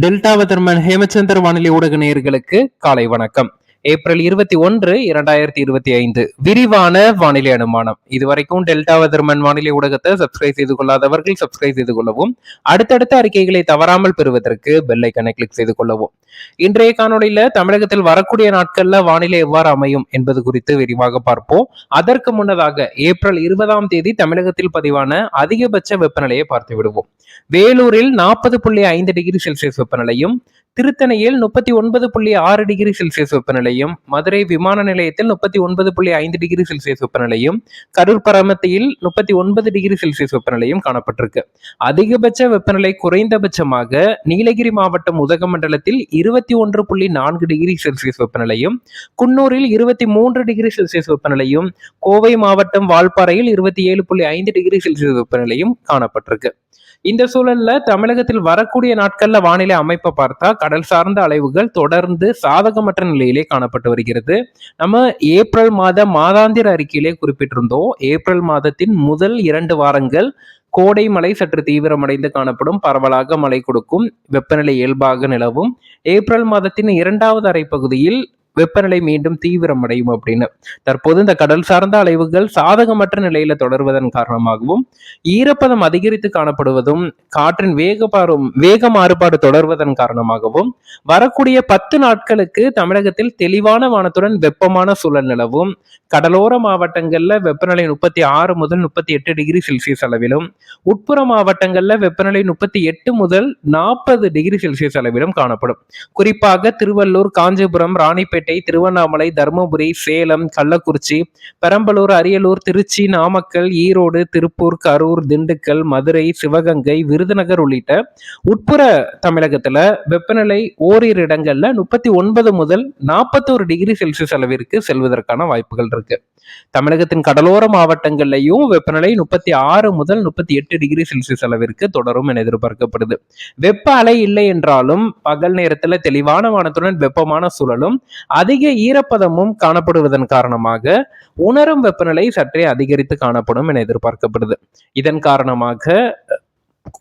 Delta weatherman Hemachandar வானிலை ஊடக நேயர்களுக்கு காலை வணக்கம். ஏப்ரல் இருபத்தி ஒன்று இரண்டாயிரத்தி இருபத்தி ஐந்து. விரிவான வானிலை அனுமானம். இதுவரைக்கும் டெல்டா வதர்மன் வானிலை ஊடகத்தை சப்ஸ்கிரைப் செய்து கொள்ளாதவர்கள் சப்ஸ்கிரைப் செய்து கொள்ளவும் அடுத்தடுத்த அறிக்கைகளை தவறாமல் பெறுவதற்கு பெல்லைக்கனை கிளிக் செய்து கொள்ளவும். இன்றைய காணொலியில தமிழகத்தில் வரக்கூடிய நாட்கள்ல வானிலை எவ்வாறு அமையும் என்பது குறித்து விரிவாக பார்ப்போம். அதற்கு முன்னதாக ஏப்ரல் இருபதாம் தேதி தமிழகத்தில் பதிவான அதிகபட்ச வெப்பநிலையை பார்த்து விடுவோம். வேலூரில் நாற்பது புள்ளி ஐந்து டிகிரி செல்சியஸ் வெப்பநிலையும் திருத்தணியில் முப்பத்தி ஒன்பது புள்ளி ஆறு டிகிரி செல்சியஸ் வெப்பநிலை வெப்பநிலையும் மதுரை விமான நிலையத்தில் முப்பத்தி ஒன்பது புள்ளி ஐந்து டிகிரி செல்சியஸ் வெப்பநிலையும் கரூர் பரமத்தியில் முப்பத்தி ஒன்பது டிகிரி செல்சியஸ் வெப்பநிலையும் காணப்பட்டிருக்கு. அதிகபட்ச வெப்பநிலை குறைந்தபட்சமாக நீலகிரி மாவட்டம் உதகமண்டலத்தில் இருபத்தி ஒன்று புள்ளி நான்கு டிகிரி செல்சியஸ் வெப்பநிலையும் குன்னூரில் இருபத்தி மூன்று டிகிரி செல்சியஸ் வெப்பநிலையும் கோவை மாவட்டம் வால்பாறையில் இருபத்தி ஏழு புள்ளி ஐந்து டிகிரி செல்சியஸ் வெப்பநிலையும் காணப்பட்டிருக்கு. இந்த சூழல்ல தமிழகத்தில் வரக்கூடிய நாட்கள்ல வானிலை அமைப்பை பார்த்தா கடல் சார்ந்த அலைவுகள் தொடர்ந்து சாதகமற்ற நிலையிலே காண காணப்பட்டு வருகிறது. நம்ம ஏப்ரல் மாத மாதாந்திர அறிக்கையிலே குறிப்பிட்டிருந்தோம். ஏப்ரல் மாதத்தின் முதல் இரண்டு வாரங்கள் கோடை மழை சற்று தீவிரமடைந்து காணப்படும். பரவலாக மழை கொடுக்கும். வெப்பநிலை இயல்பாக நிலவும். ஏப்ரல் மாதத்தின் இரண்டாவது அரை பகுதியில் வெப்பநிலை மீண்டும் தீவிரமடையும் அப்படின்னு. தற்போது இந்த கடல் சார்ந்த அலைவுகள் சாதகமற்ற நிலையில தொடர்வதன் காரணமாகவும் ஈரப்பதம் அதிகரித்து காணப்படுவதும் காற்றின் வேகப்பாரும் வேக மாறுபாடு தொடர்வதன் காரணமாகவும் வரக்கூடிய பத்து நாட்களுக்கு தமிழகத்தில் தெளிவான வானத்துடன் வெப்பமான சூழல் நிலவும். கடலோர மாவட்டங்கள்ல வெப்பநிலை முப்பத்தி ஆறு முதல் முப்பத்தி எட்டு டிகிரி செல்சியஸ் அளவிலும் உட்புற மாவட்டங்கள்ல வெப்பநிலை முப்பத்தி எட்டு முதல் நாற்பது டிகிரி செல்சியஸ் அளவிலும் காணப்படும். குறிப்பாக திருவள்ளூர் காஞ்சிபுரம் ராணிப்பேட்டை ராணிப்பேட்டை திருவண்ணாமலை தருமபுரி சேலம் கள்ளக்குறிச்சி பெரம்பலூர் அரியலூர் திருச்சி நாமக்கல் ஈரோடு திருப்பூர் கரூர் திண்டுக்கல் மதுரை சிவகங்கை விருதுநகர் உள்ளிட்ட உட்புற தமிழகத்துல வெப்பநிலை ஓரிரு இடங்கள்ல முப்பத்தி ஒன்பது முதல் நாற்பத்தோரு டிகிரி செல்சியஸ் அளவிற்கு செல்வதற்கான வாய்ப்புகள் இருக்கு. தமிழகத்தின் கடலோர மாவட்டங்கள்லையும் வெப்பநிலை முப்பத்தி ஆறு முதல் முப்பத்தி எட்டு டிகிரி செல்சியஸ் அளவிற்கு தொடரும் என எதிர்பார்க்கப்படுது. வெப்ப அலை இல்லை என்றாலும் பகல் நேரத்துல தெளிவான வானத்துடன் வெப்பமான சூழலும் அதிக ஈரப்பதமும் காணப்படுவதன் காரணமாக உணரும் வெப்பநிலை சற்றே அதிகரித்து காணப்படும் என எதிர்பார்க்கப்படுது. இதன் காரணமாக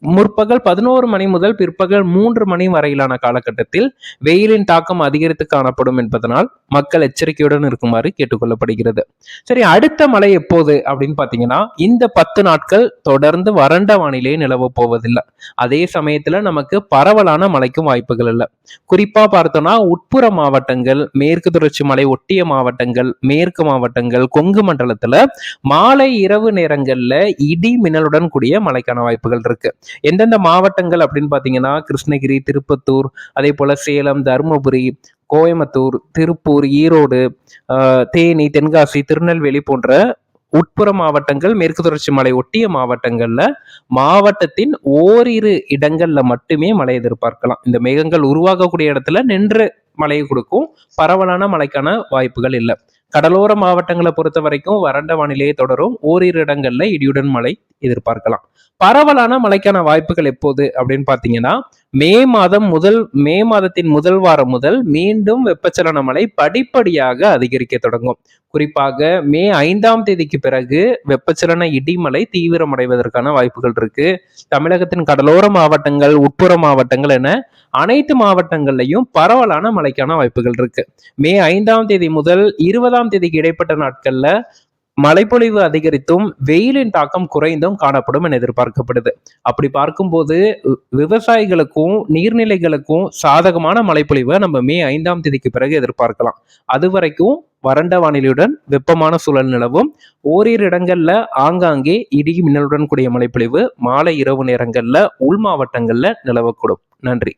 முற்பகல் பதினோரு மணி முதல் பிற்பகல் மூன்று மணி வரையிலான காலகட்டத்தில் வெயிலின் தாக்கம் அதிகரித்து காணப்படும் என்பதனால் மக்கள் எச்சரிக்கையுடன் இருக்குமாறு கேட்டுக்கொள்ளப்படுகிறது. சரி அடுத்த மழை எப்போது அப்படின்னு பாத்தீங்கன்னா இந்த பத்து நாட்கள் தொடர்ந்து வறண்ட வானிலையே நிலவ போவதில்லை. அதே சமயத்துல நமக்கு பரவலான மழைக்கும் வாய்ப்புகள் இல்லை. குறிப்பா பார்த்தோம்னா உட்புற மாவட்டங்கள் மேற்கு தொடர்ச்சி மலை ஒட்டிய மாவட்டங்கள் மேற்கு மாவட்டங்கள் கொங்கு மண்டலத்துல மாலை இரவு நேரங்கள்ல இடி மின்னலுடன் கூடிய மழைக்கான வாய்ப்புகள் இருக்கு. எந்தெந்த மாவட்டங்கள் அப்படின்னு பார்த்தீங்கன்னா கிருஷ்ணகிரி திருப்பத்தூர் அதே போல சேலம் தருமபுரி கோயம்புத்தூர் திருப்பூர் ஈரோடு தேனி தென்காசி திருநெல்வேலி போன்ற உட்புற மாவட்டங்கள் மேற்கு தொடர்ச்சி மலை ஒட்டிய மாவட்டங்கள்ல மாவட்டத்தின் ஓரிரு இடங்கள்ல மட்டுமே மழை எதிர்பார்க்கலாம். இந்த மேகங்கள் உருவாகக்கூடிய இடத்துல நின்று மழையை கொடுக்கும். பரவலான மழைக்கான வாய்ப்புகள் இல்லை. கடலோர மாவட்டங்களை பொறுத்த வரைக்கும் வறண்ட வானிலையை தொடரும். ஓரிரு இடங்கள்ல இடியுடன் மழை எதிர்பார்க்கலாம். பரவலான மழைக்கான வாய்ப்புகள் எப்போது அப்படின்னு பாத்தீங்கன்னா மே மாதம் முதல் மே மாதத்தின் முதல் வாரம் முதல் மீண்டும் வெப்பச்சலன மழை படிப்படியாக அதிகரிக்க தொடங்கும். குறிப்பாக மே ஐந்தாம் தேதிக்கு பிறகு வெப்பச்சலன இடிமலை தீவிரமடைவதற்கான வாய்ப்புகள் இருக்கு. தமிழகத்தின் கடலோர மாவட்டங்கள் உட்புற மாவட்டங்கள் என அனைத்து மாவட்டங்கள்லையும் பரவலான மழைக்கான வாய்ப்புகள் இருக்கு. மே ஐந்தாம் தேதி முதல் இருபதாம் தேதிக்கு இடைப்பட்ட நாட்கள்ல மழைப்பொழிவு அதிகரித்தும் வெயிலின் தாக்கம் குறைந்தும் காணப்படும் என எதிர்பார்க்கப்படுது. அப்படி பார்க்கும்போது விவசாயிகளுக்கும் நீர்நிலைகளுக்கும் சாதகமான மழைப்பொழிவை நம்ம மே ஐந்தாம் தேதிக்கு பிறகு எதிர்பார்க்கலாம். அது வரைக்கும் வறண்ட வானிலையுடன் வெப்பமான சூழல் நிலவும். ஓரிரு இடங்கள்ல ஆங்காங்கே இடி மின்னலுடன் கூடிய மழைப்பொழிவு மாலை இரவு நேரங்கள்ல உள் மாவட்டங்கள்ல நிலவக்கூடும். நன்றி.